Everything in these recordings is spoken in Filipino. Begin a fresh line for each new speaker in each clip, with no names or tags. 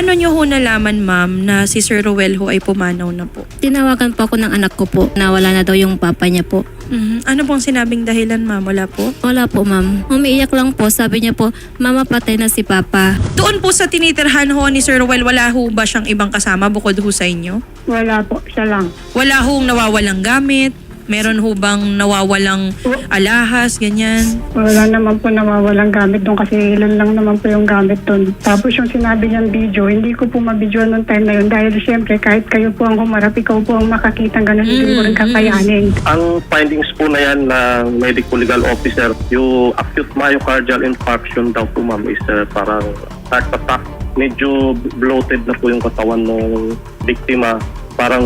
Paano nyo ho nalaman, ma'am, na si Sir Roel ho ay pumanaw na po?
Tinawagan po ako ng anak ko po na wala na daw yung papa niya po.
Mhm. Ano pong sinabing dahilan, ma'am? Wala po?
Wala po ma'am. Umiiyak lang po. Sabi niya po, mama patay na si papa.
Doon po sa tinitirhan ho ni Sir Roel, wala ho ba siyang ibang kasama bukod ho sa inyo?
Wala po, siya lang.
Wala hong nawawalang gamit? Meron ho bang nawawalang alahas, ganyan?
Wala naman po nawawalang gamit doon kasi ilan lang naman po yung gamit doon. Tapos yung sinabi niyang video, hindi ko po mabidyo noong time na yun dahil siyempre kahit kayo po ang humarap, ikaw po ang makakita ganun, hindi mo rin kakayanin.
Ang findings po na yan ng medical legal officer, yung acute myocardial infarction daw po ma'am is uh, parang heart attack. Medyo bloated na po yung katawan ng biktima. Parang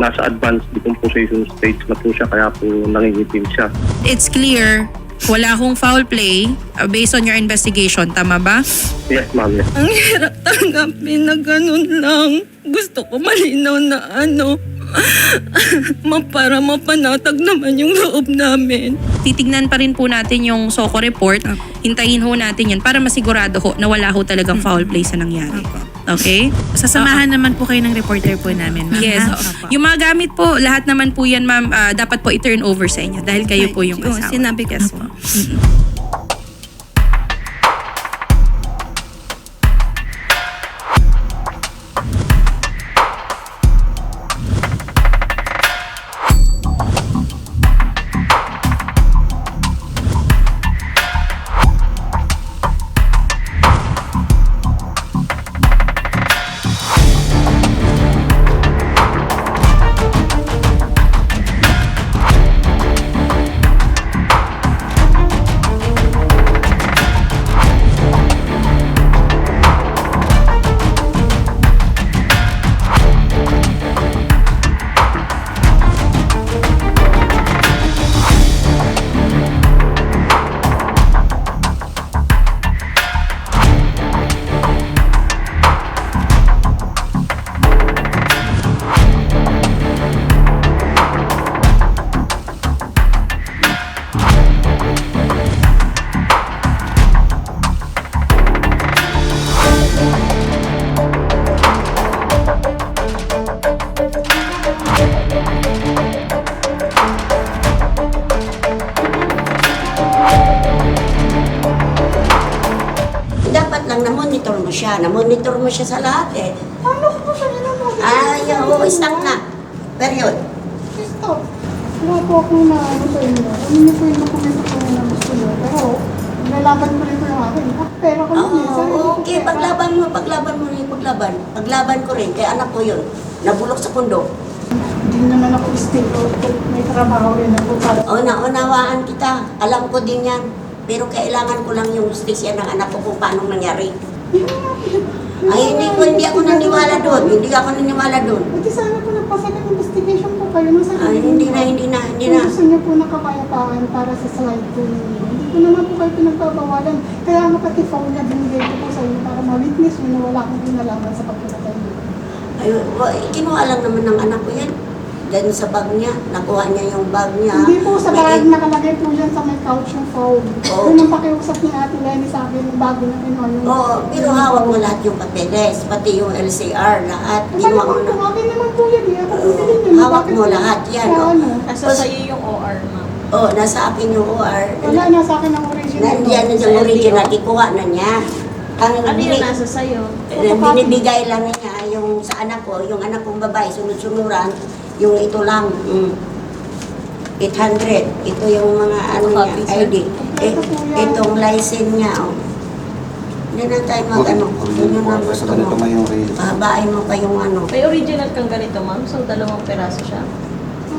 nasa advanced decomposition stage na po siya kaya po nangingitim siya.
It's clear, wala hong foul play uh, based on your investigation. Tama ba?
Yes ma'am, yes.
Ang hirap tanggapin na ganun lang. Gusto ko malinaw na ano. Ma para mapanatag naman yung loob namin.
Titignan pa rin po natin yung SOCO report. Hintayin ho natin yan para masigurado ho na wala ho talagang foul play sa nangyari. Okay?
Sasamahan naman po kayo ng reporter po namin, ma'am.
Yes.
ha?
oo.
Opo.
Yung mga gamit po, lahat naman po yan, ma'am, ah, dapat po i-turn over sa inyo dahil kayo po yung
Oo,
asawa.
sinabi ko
Yes
po.
Dapat lang na-monitor mo siya. Na-monitor mo siya sa lahat eh.
Ano ko siya nila
Ay, oo, stuck na. Period.
Stop. Wala po akong na ano sa inyo. Ano niyo po yung dokumento ko na gusto niyo. Pero, nalaban ko rin po yung akin. Ah, pera ko yun eh. Sarili
Oo,
ko
okay. Paglaban mo, paglaban mo rin, paglaban. Paglaban ko rin, kaya anak ko yun. Nabulok sa pundo.
Hindi naman ako stay May trabaho rin ako para.
O, naunawaan kita. Alam ko din yan. Pero kailangan ko lang yung justisya ng anak ko kung paano nangyari. Ay, hindi ko, hindi ako naniwala doon. Hindi ako naniwala doon.
Buti sana po nagpasa ng investigation po kayo. Nasa
Ay, hindi na, hindi na, hindi
Kung
na.
gusto niyo po nakapayapaan para sa slide po ninyo. Hindi ko naman po kayo pinagbabawalan. Kaya nga pati phone na binigay ko po sa inyo para ma-witness niyo na wala akong kinalaman sa pagkamatay niyo.
Ay, kinuha lang naman ng anak ko yan. Dahil sa bag niya, nakuha niya yung bag niya.
Hindi po sa
May-
bag nakalagay po yan sa may couch yung phone.
Oo.
Yun ang pakiusap ni Ate Lenny sa akin yung bago na yung...
Oo, pero hawak mo lahat yung papeles, pati yung LCR, lahat.
Sabi
mo
ko,
na.
akin naman po yan eh. Ako
Oo.
bumili niyo.
Hawak mo
po-
lahat yan,
Kaya
oh.
ano?
Nasa sa'yo yung OR, ma'am.
Oo, nasa akin yung OR.
Wala na sa akin ang original.
Nandiyan na yung original, ikuha na niya. Ang
Ano yung nasa sa'yo?
eh, binibigay lang niya yung sa anak ko, yung anak kong babae, sunod-sunuran, yung ito lang. Mm. 800. Ito yung mga ano niya,
sir.
ID. Eh, itong license niya, oh. Hindi na tayo mag ano, kung yun yung ang gusto mo. Pahabain mo pa yung ano.
May original kang ganito, ma'am. So, dalawang peraso siya.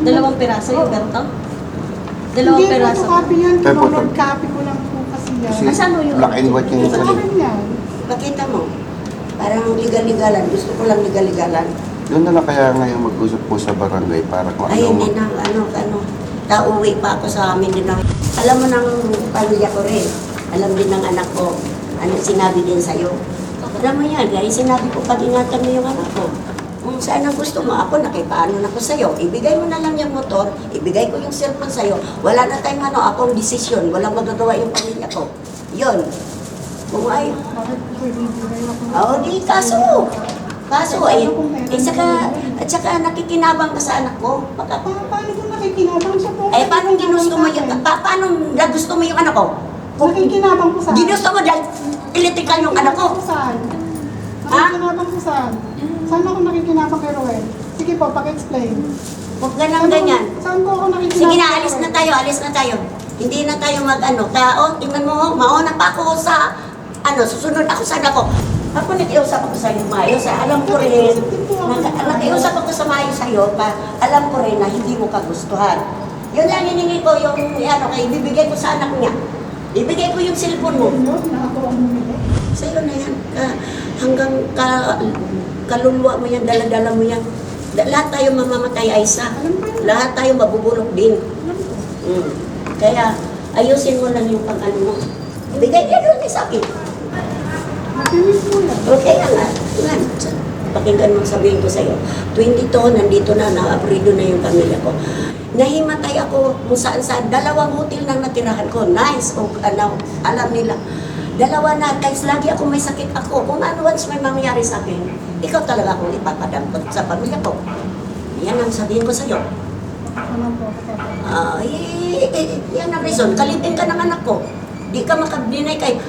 Dalawang peraso yung ganito? Dalawang
Hindi po
peraso.
ito copy yan.
Kaya po,
copy ko lang po kasi yan.
Kasi
Asan mo yung...
black and white yung
Sa yan.
Pakita mo. Parang legal-legalan. Gusto ko lang legal-legalan.
Doon na lang kaya ngayon mag-usap po sa barangay para kung
Ay,
ano
hindi na, ano, ano. Tauwi pa ako sa amin din. Alam mo ng pamilya ko rin. Alam din ng anak ko. Ano sinabi din sa'yo. Alam mo yan, dahil sinabi ko, pag-ingatan mo yung anak ko. Kung saan ang gusto mo, ako nakipaano na ko sa'yo. Ibigay mo na lang yung motor, ibigay ko yung cellphone sa'yo. Wala na tayong ano, akong desisyon. Walang magagawa yung pamilya ko. Yun. Kung ay? Oo, di kaso. Kaso eh, eh saka, at saka nakikinabang ka sa anak ko. Baka,
Pa, paano po nakikinabang siya po?
eh, paano ginusto mo yung, pa, paano nagusto mo yung anak ko?
Nakikinabang po saan?
Ginusto mo dahil electrical yung anak ko.
Nakikinabang po saan?
Ha?
Nakikinabang po saan? Saan ako nakikinabang kay Roel? Sige po, paki-explain.
Huwag ganang ganyan.
Saan po ako nakikinabang
Sige na,
kay
alis na tayo, alis na tayo. Hindi na tayo mag-ano. Tao, tingnan mo, mauna pa ako sa, ano, susunod ako sa anak ko. Ako nakiusap ako sa iyo, Mayo. Sa alam ko rin, nag- nakiusap ako sa Mayo sa iyo, pa, alam ko rin na hindi mo kagustuhan. Yun lang hiningi ko, yung, ano, kay ibibigay ko sa anak niya. Ibigay ko yung cellphone mo. Sa'yo na yan. Ka- hanggang ka, kaluluwa mo yan, daladala mo yan. Da- lahat tayo mamamatay, Aisa. Lahat tayo mabubulok din. Mm. Kaya, ayusin mo lang yung pag-ano mo. Bigay niya doon sa akin. Okay nga. Yan. Pakinggan mo sabihin ko sa'yo. 22, nandito na, na-abrido na yung pamilya ko. Nahimatay ako kung saan saan. Dalawang hotel nang natirahan ko. Nice. O, ano, alam nila. Dalawa na, kahit lagi ako may sakit ako. Kung ano once may mangyari sa akin, ikaw talaga akong ipapadampot sa pamilya ko. Yan ang sabihin ko sa'yo.
Ano po?
Ah, eh, eh, yan ang reason. Kalipin ka ng anak ko. Di ka makabinay kay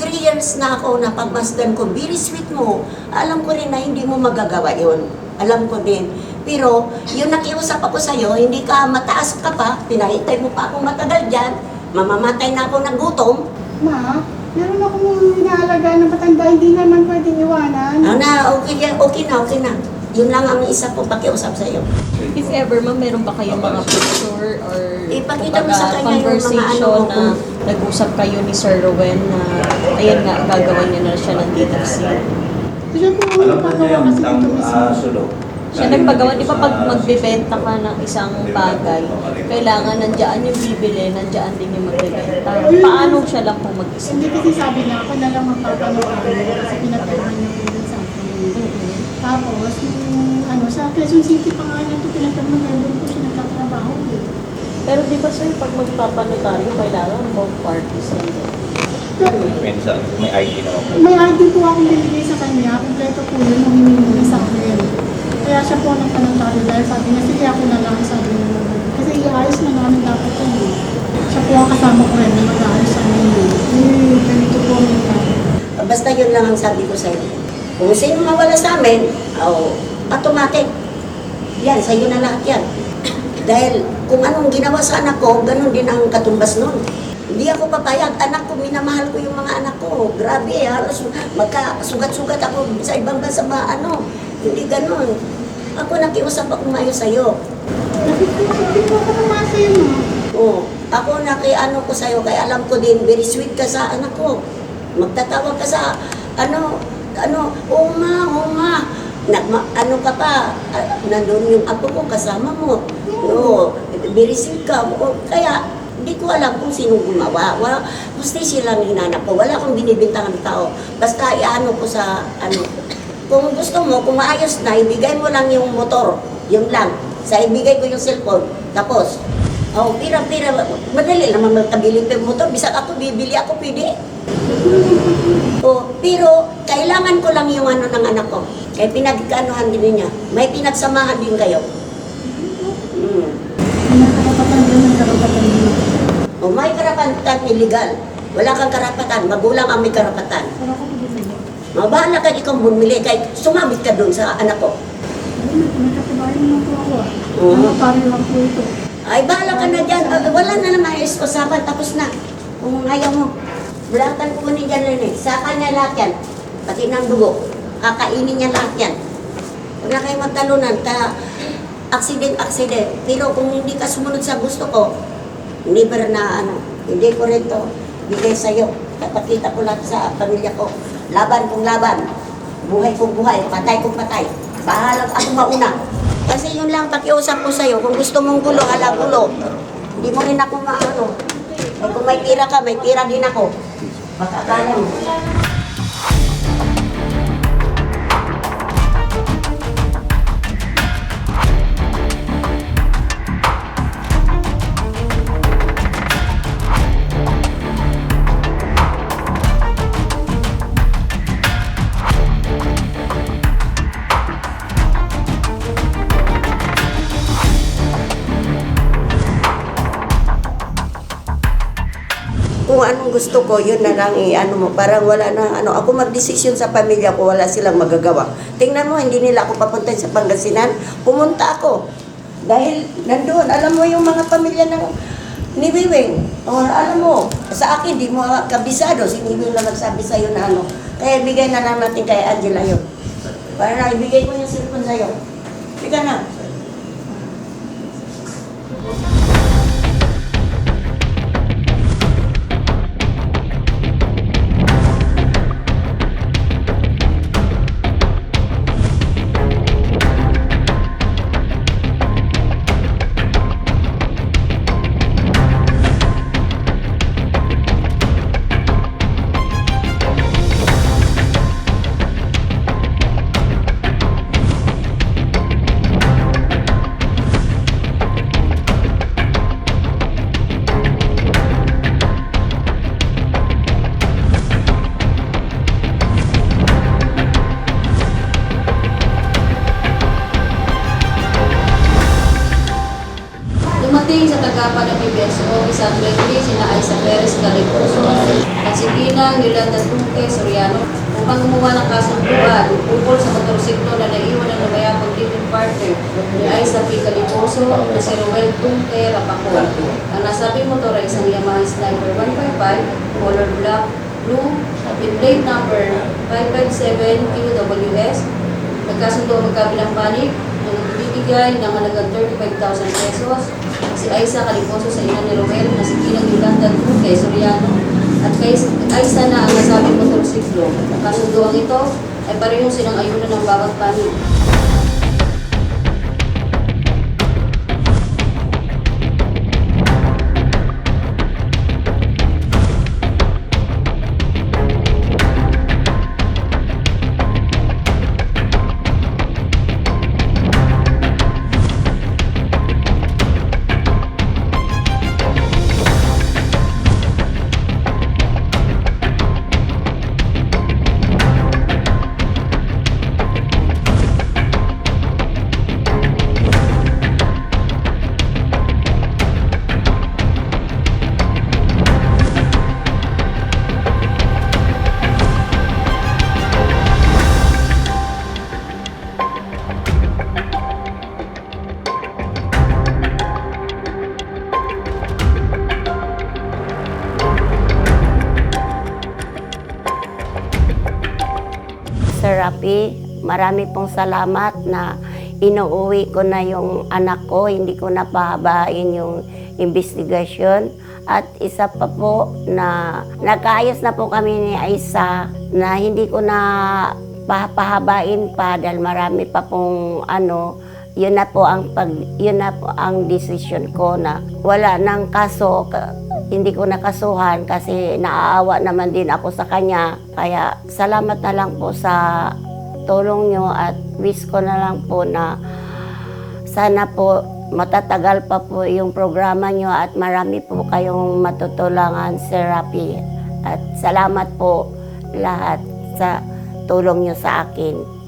three years na ako na pagmasdan ko. Very sweet mo. Alam ko rin na hindi mo magagawa yon. Alam ko din. Pero, yung nakiusap ako sa'yo, hindi ka mataas ka pa, pinahintay mo pa akong matagal dyan, mamamatay na ako ng gutom.
Ma, meron akong inaalagaan ng matanda, hindi naman pwedeng iwanan.
Ah, na, okay, yan, okay na, okay na. Yun lang ang isa ko pakiusap sa'yo.
If ever, ma'am, meron ba kayong mga picture or
Ipakita mo sa
kumbaga,
kanya yung mga
conversation
ano,
na
kung-
nag-usap kayo ni Sir Rowen na ayan nga, gagawin niya na siya ng DTC.
Siya po
Alam na niya
nagpagawa
yung
kasi
ang
ito mismo.
ah, sulok.
Siya nagpagawa, di ba pag magbebenta ka ng isang bagay, kailangan nandiyan yung bibili, nandiyan din yung magbebenta. Paano siya lang po mag-isip?
Hindi kasi sabi niya, ako na lang magpapanong kasi pinapirman niya po sa. Tapos, yung ano, sa Quezon City pa nga niya ito niya, doon po siya nagtatrabaho eh.
Pero di ba sir, pag magpapanotaryo, kailangan both parties.
Pero,
Depende sa may ID naman po.
may ID po akong binigay sa kanya, kompleto po yun, nung hiningi niya sa akin. Kaya siya po ang nagpanatalo dahil sabi niya, sige ako na lang, sabi niya. Kasi iayos na namin dapat yun eh. Siya po ang kasama ko rin na mag-aayos sa amin. Eh, ganito po ang.
Basta yun lang ang sabi ko sa'yo. Kung sino mawala sa amin, oh, automatic. Yan, sa'yo na lahat yan. Dahil kung anong ginawa sa anak ko, ganun din ang katumbas nun. Hindi ako papayag. Anak ko, minamahal ko yung mga anak ko. Grabe, halos magkasugat-sugat ako sa ibang bansa ba, ano. Hindi ganun. Ako nakiusap ako mayo sa'yo.
Nakikita ko ako ma.
Oh, ako nakiano ko sa'yo, kaya alam ko din, very sweet ka sa anak ko. Magtatawag ka sa, ano, ano, oo ma, oo ma. Na, ma, ano ka pa, ah, nandun yung apo ko, kasama mo. Very sweet ka. Oo, kaya, hindi ko alam kung sino gumawa. Wala, gusto silang hinanap ko. Wala akong binibintang ng tao. Basta iano ko sa, ano, kung gusto mo, kung maayos na, ibigay mo lang yung motor. Yung lang. Sa ibigay ko yung cellphone. Tapos, oh, pira-pira. Madali naman magkabili pa yung motor. Bisa ako, bibili ako, pwede. Oh, pero, kailangan ko lang yung ano ng anak ko. Kaya pinagkaanuhan din niya. May pinagsamahan din kayo. Hmm.
May karapatan din.
O may karapatan illegal. Wala kang karapatan. Magulang ang may karapatan. Mabahala ka ikaw bumili. Kahit sumabit ka doon sa anak ko.
Katibayan naman po. Ano, pare lang po ito.
Ay, bahala ka na dyan. Ah, wala na naman is usapan. Tapos na. Kung ayaw mo. Kang kukunin dyan rin eh. Sa kanya lahat yan. Pati ng dugo. Kakainin niya lahat yan. Huwag na kayo magtalunan. Ka, accident, accident. Pero kung hindi ka sumunod sa gusto ko, never na ano, hindi ko rin to bigay sa'yo. Kapakita ko lahat sa pamilya ko. Laban kong laban. Buhay kong buhay. Patay kong patay. Bahala ako mauna. Kasi yun lang pakiusap ko sa'yo. Kung gusto mong gulo, ala gulo. Hindi mo rin ako maano. Kung may tira ka, may tira din ako. Baka mo. Gusto ko, yun na lang eh, ano mo, parang wala na, ano, ako magdesisyon sa pamilya ko, wala silang magagawa. Tingnan mo, hindi nila ako papunta sa Pangasinan, pumunta ako. Dahil nandoon, alam mo yung mga pamilya ng ni Wiwing, o alam mo, sa akin, di mo kabisado, si Wiwing na nagsabi sa'yo na ano, kaya bigay na lang natin kay Angela yun. Para ibigay ko yung cellphone sa'yo. Bigyan na.
Tagapan ng PBSO, isang Gregory, sina Aiza Perez Caliposo, at si Tina Yolanda Duque Soriano upang gumawa ng kasong buwan ukol sa motorsiklo na naiwan ng lumayapang living partner ni Aiza P. Caliposo na si Roel Duque Rapacol. Ang nasabing motor ay isang Yamaha Sniper 155, color black, blue, with plate number 557 QWS. Nagkasundo ang magkabilang panig na nagbibigay ng halagang 35,000 pesos si Aiza Caliposo sa ina ni Romel na si Kinang Yolanda Duque Soriano at kay Aiza na ang nasabing motorsiklo. Ang kasunduang ito ay parehong silang ayunan ng bawat panig.
Marami pong salamat na inuuwi ko na yung anak ko, hindi ko na pahabain yung investigasyon. At isa pa po na nagkaayos na po kami ni Aisa na hindi ko na pa- pahabain pa dahil marami pa pong ano, yun na po ang pag yun na po ang decision ko na wala nang kaso ka- hindi ko nakasuhan kasi naaawa naman din ako sa kanya. Kaya salamat na lang po sa tulong nyo at wish ko na lang po na sana po matatagal pa po yung programa nyo at marami po kayong matutulangan, Sir Rapi. At salamat po lahat sa tulong nyo sa akin.